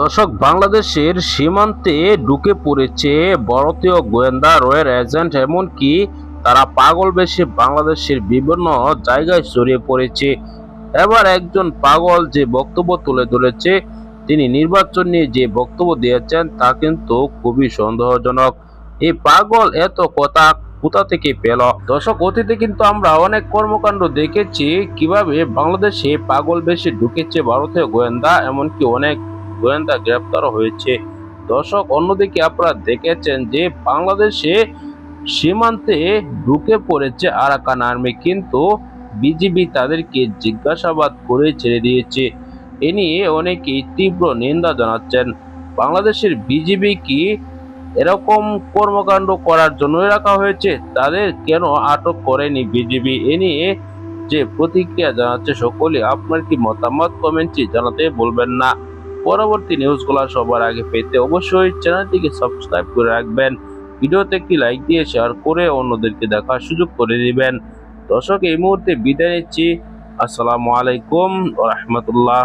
দর্শক, বাংলাদেশের সীমান্তে ঢুকে পড়েছে ভারতীয় গোয়েন্দা, রয়ের এজেন্ট, এমনকি তারা পাগল বেশে বাংলাদেশের বিভিন্ন জায়গায় ছড়িয়ে পড়েছে। এবার একজন পাগল যে বক্তব্য তুলে ধরেছে, তিনি নির্বাচন নিয়ে যে বক্তব্য দিয়েছেন, তা কিন্তু খুবই সন্দেহজনক। এই পাগল এত কথা কোথা থেকে পেল? দর্শক, অতীতে কিন্তু আমরা অনেক কর্মকাণ্ড দেখেছি, কীভাবে বাংলাদেশে পাগল বেশি ঢুকেছে ভারতীয় গোয়েন্দা, এমনকি অনেক গোয়েন্দা গ্রেপ্তারও হয়েছে। দর্শক, অন্যদিকে আপনারা দেখেছেন যে বাংলাদেশে সীমান্তে ঢুকে পড়েছে আরাকান আর্মি, কিন্তু বিজিবি তাদেরকে জিজ্ঞাসাবাদ করে ছেড়ে দিয়েছে। এ নিয়ে অনেকেই তীব্র নিন্দা জানাচ্ছেন। বাংলাদেশের বিজিবি কি এরকম কর্মকাণ্ড করার জন্যই রাখা হয়েছে? তাদের কেন আটক করেনি বিজিবি? এ নিয়ে যে প্রতিক্রিয়া জানাচ্ছে সকলে, আপনার কি মতামত কমেন্টে জানাতে বলবেন না। পরবর্তী নিউজগুলো সবার আগে পেতে অবশ্যই চ্যানেলটিকে সাবস্ক্রাইব করে রাখবেন। ভিডিওতে একটি লাইক দিয়ে শেয়ার করে অন্যদেরকে দেখার সুযোগ করে দিবেন। দর্শক, এই মুহূর্তে বিদায় নিচ্ছি। আসসালামু আলাইকুম রহমতুল্লাহ।